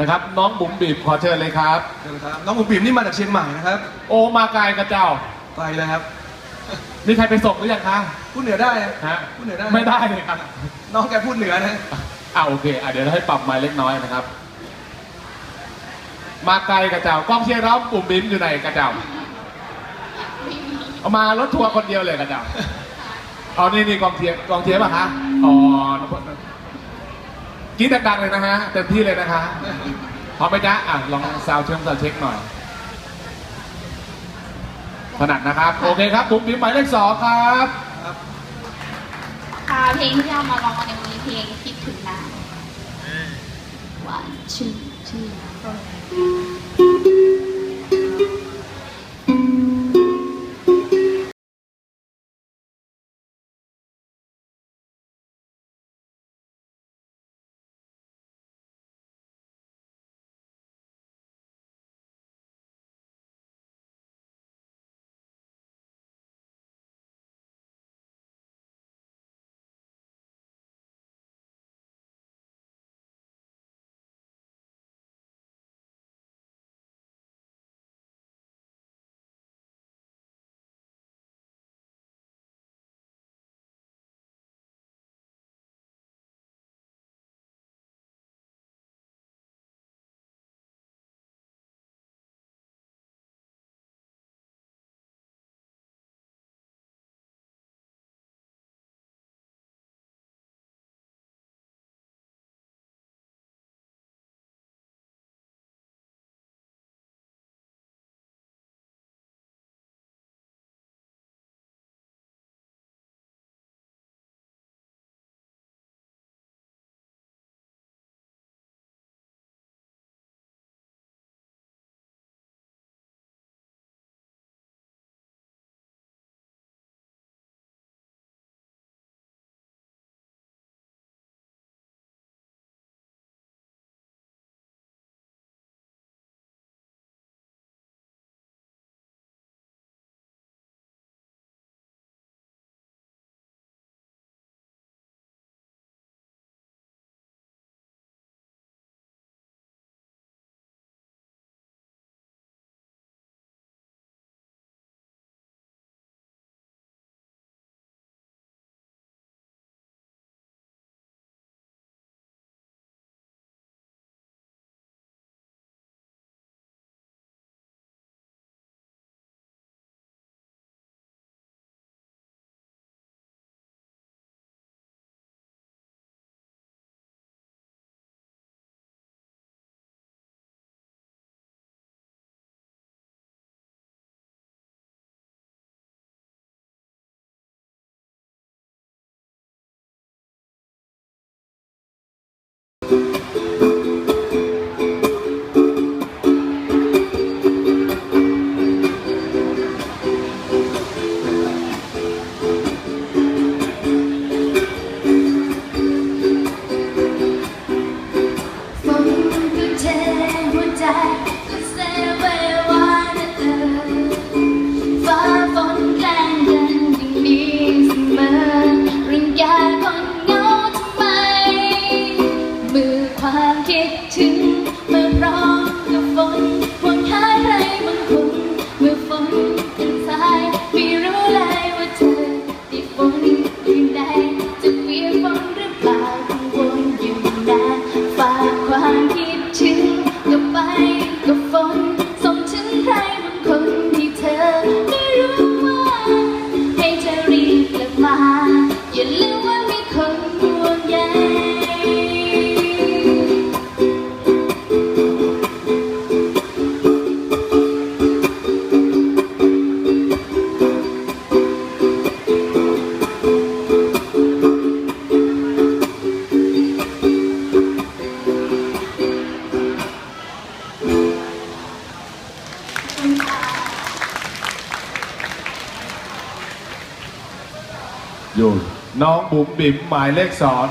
นะครับ น้องบุ๋มบีบขอเชิญเลยครับ เชิญครับน้องบุ๋มบิ๋มนี่มาจากเชียงใหม่นะครับ โอมาไกลกระเจ้าไปเลยครับมีใครไปส่งหรือยังคะพูดเหนือได้นะฮะพูดเหนือได้ไม่ได้เลยครับน้องแกพูดเหนือนะอ่าโอเคอะเดี๋ยวเราให้ปรับไมค์เล็กน้อยนะครับ มาไกลกระเจ้ากล้องเชียร์เราบุ๋มบิ๋มอยู่ไหนกระเจ้าเอามารถทัวร์คนเดียวเลยกระเจ้าเอานี่นี่กองเชียร์กองเชียร์ป่ะคะอ๋อ กินดังๆเลยนะฮะเต็มที่เลยนะคะพร้อมไหมจ๊ะอะลองซาวเช็คซาวเช็คหน่อยถนัดนะครับ โอเคครับบุ๋มบิ๋มหมายเลขสองครับค่ะเพลงที่เอามาร้องในวันนี้เพลงคิดถึงนานหวานชื่อชื่อ อยู่น้องบุ๋มบิ๋มหมายเลขสอง